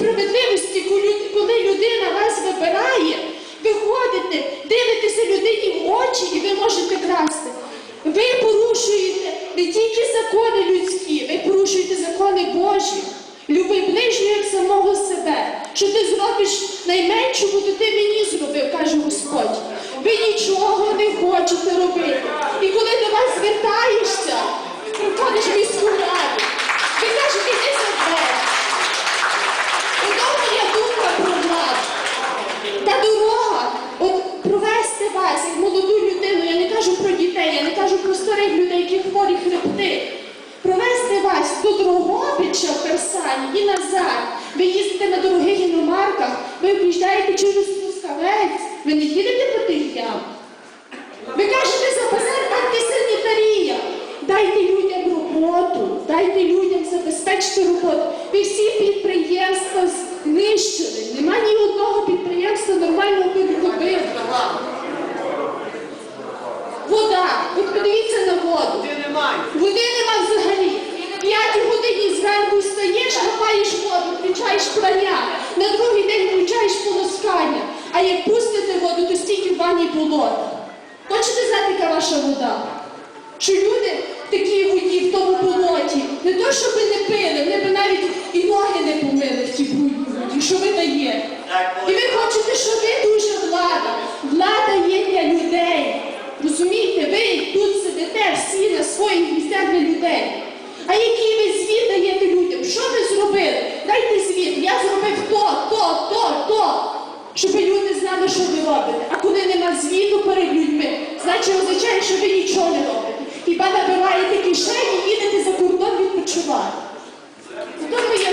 справедливості, коли людина вас вибирає, виходите, дивитеся людині в очі і ви можете красти. Ви порушуєте не тільки закони людські, ви порушуєте закони Божі. Люби ближнього як самого себе. Що ти зробиш найменшому, то ти мені зробив, каже Господь. Ви нічого не хочете. Провести як молоду людину, я не кажу про дітей, я не кажу про старих людей, які хворі хребти. Провести вас до Дрогобича в Херсані і назад. Ви їздите на дорогих іномарках, ви приїжджаєте через Трускавець, ви не їдете по тих ям. Ви кажете за базар антисанітарія. Дайте людям роботу, дайте людям забезпечити роботу. Ви всі підприємства знищили. Нема ні одного підприємства нормального виробити. Вода. От подивіться на воду. Ти немає. Води нема взагалі. П'ятій годині зранку встаєш, хапаєш воду, включаєш прання. На другий день включаєш полоскання. А як пустите воду, то стільки в ванні болота. Хочете знати, яка ваша вода? Що люди в такій воді, в тому болоті, не то, щоб не пили, вони б навіть і ноги не помили в тій брудній робить то, то, то, то, щоб люди знали, що ви робите. А коли нема звіту перед людьми, значить означає, що ви нічого не робите. Хіба набираєте кишені, і їдете за кордон відпочивати. Тому я